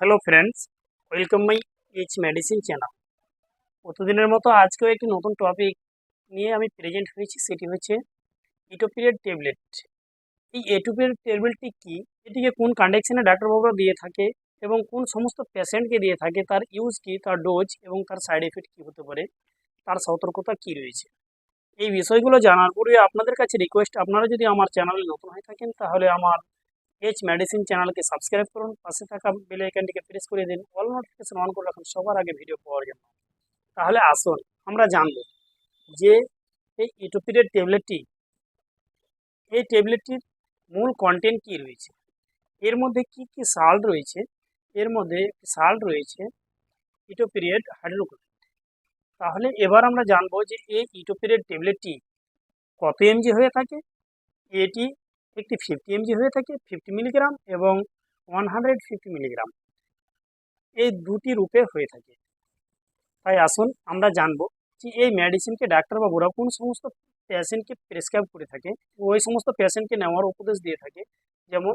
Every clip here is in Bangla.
Hello friends welcome my H medicine channel প্রতিদিনের মতো আজকেও একটি নতুন টপিক নিয়ে আমি প্রেজেন্ট হয়েছি, সেটি হচ্ছে ইটোপিরিয়ড ট্যাবলেট এই এটোপিরিয়ড ট্যাবলেটটি কি? এটিকে কোন কন্ডিশনে ডাক্তারবাবুরা দিয়ে থাকে এবং কোন সমস্ত পেশেন্টকে দিয়ে থাকে, তার ইউজ কি, তার ডোজ এবং তার সাইড এফেক্ট কী হতে পারে, তার সতর্কতা কী রয়েছে? এই বিষয়গুলো জানার পরে আপনাদের কাছে রিকোয়েস্ট আপনারা যদি আমার চ্যানেলে নতুন হয়ে থাকেন, তাহলে আমার এইচ মেডিসিন চ্যানেলকে সাবস্ক্রাইব করুন, পাশে থাকা বেল আইকনটিকে প্রেস করে দিন অল নোটিফিকেশন অন করে রাখুন, সবার আগে ভিডিও পাওয়ার জন্য। তাহলে আসুন, আমরা জানব যে এই ইটোপিরিয়ড ট্যাবলেটটি এই ট্যাবলেটটির মূল কন্টেন্ট কী রয়েছে? এর মধ্যে কি কি সাল্ট রয়েছে? এর মধ্যে সাল্ট রয়েছে ইটোপিরিয়ড হাইড্রোক্লোরাইড তাহলে এবার আমরা জানব যে এই ইটোপিরিয়ড ট্যাবলেটটি কত এমজি হয়ে থাকে? এটি একটি ফিফটি এমজি হয়ে থাকে ফিফটি মিলিগ্রাম এবং ওয়ান হান্ড্রেড ফিফটি মিলিগ্রাম এই দুটি রূপে হয়ে থাকে। তাই আসুন আমরা জানব যে এই মেডিসিনকে ডাক্তারবাবুরা কোন সমস্ত পেশেন্টকে প্রেসক্রাইব করে থাকে, ওই সমস্ত পেশেন্টকে নেওয়ার উপদেশ দিয়ে থাকে, যেমন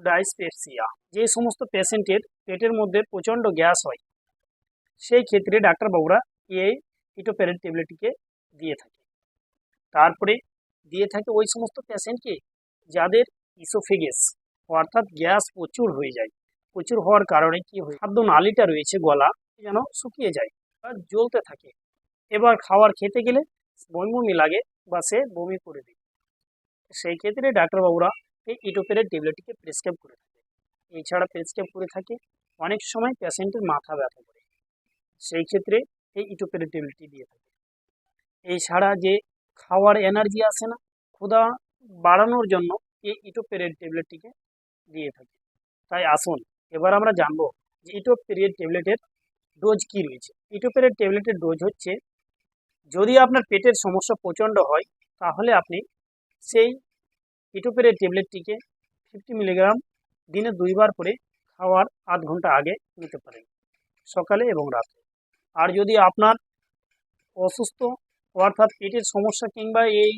ডাইসপেপসিয়া যে সমস্ত পেশেন্টের পেটের মধ্যে প্রচণ্ড গ্যাস হয়, সেই ক্ষেত্রে ডাক্তারবাবুরা এই ইটোপেরের ট্যাবলেটটিকে দিয়ে থাকে। তারপরে দিয়ে থাকে ওই সমস্ত পেশেন্টকে যাদের ইসোফেগেস অর্থাৎ গ্যাস প্রচুর হয়ে যায়। প্রচুর হওয়ার কারণে কি হয়, খাদ্য নালিটা রয়েছে গলা যেন শুকিয়ে যায় বা জ্বলতে থাকে। এবার খাওয়ার খেতে গেলে বমি লাগে বা সে বমি করে দেয়। সেই ক্ষেত্রে ডাক্তারবাবুরা এই ইটোপেরের ট্যাবলেটটিকে প্রেসক্রাইব করে থাকে। এছাড়া প্রেসক্রাইব করে থাকে অনেক সময় পেশেন্টের মাথা ব্যথা করে। সেই ক্ষেত্রে এই ইটোপেরের ট্যাবলেটটি দিয়ে থাকে। এছাড়া যে খাওয়ার এনার্জি আসে না, ক্ষুধা বাড়ানোর জন্য এই ইটোপেরিয়ড ট্যাবলেটটিকে দিয়ে থাকে। তাই আসুন, এবার আমরা জানব যে ইটোপেরিয়ড ট্যাবলেটের ডোজ কি রয়েছে। ইটোপেরিয়ড ট্যাবলেটের ডোজ হচ্ছে, যদি আপনার পেটের সমস্যা প্রচণ্ড হয়, তাহলে আপনি সেই ইটোপেরিয়ড ট্যাবলেটটিকে ফিফটি মিলিগ্রাম দিনে দুইবার করে খাওয়ার আধ ঘণ্টা আগে নিতে পারেন, সকালে এবং রাতে। আর যদি আপনার অসুস্থ অর্থাৎ পেটের সমস্যা কিংবা এই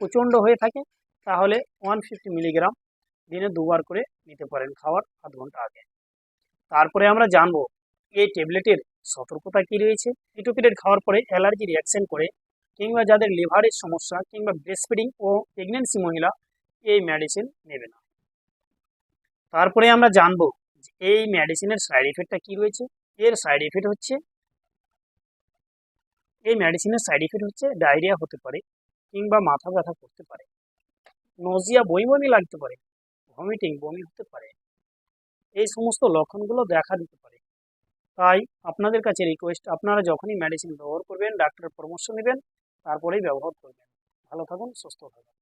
প্রচণ্ড হয়ে থাকে তাহলে ওয়ান ফিফটি মিলিগ্রাম দিনে দুবার করে নিতে পারেন খাওয়ার আধ ঘণ্টা আগে। তারপরে আমরা জানব এই ট্যাবলেটের সতর্কতা কী রয়েছে? ইটোপিরেট খাওয়ার পরে অ্যালার্জি রিয়াকশন করে কিংবা যাদের লিভারের সমস্যা কিংবা ব্রেস্ট ব্রেস্টফিডিং ও প্রেগনেন্সি মহিলা এই মেডিসিন নেবে না। তারপরে আমরা জানব এই মেডিসিনের সাইড এফেক্টটা কী রয়েছে? এর সাইড এফেক্ট হচ্ছে, এই মেডিসিনের সাইড এফেক্ট হচ্ছে ডায়রিয়া হতে পারে কিংবা মাথা ব্যথা করতে পারে। নজিয়া বমি লাগতে পারে ভমিটিং বমি হতে পারে, এই সমস্ত লক্ষণগুলো দেখা দিতে পারে। তাই আপনাদের কাছে রিকোয়েস্ট আপনারা যখনই মেডিসিন ব্যবহার করবেন ডাক্তারের পরামর্শ নেবেন, তারপরেই ব্যবহার করবেন। ভালো থাকুন, সুস্থ থাকুন।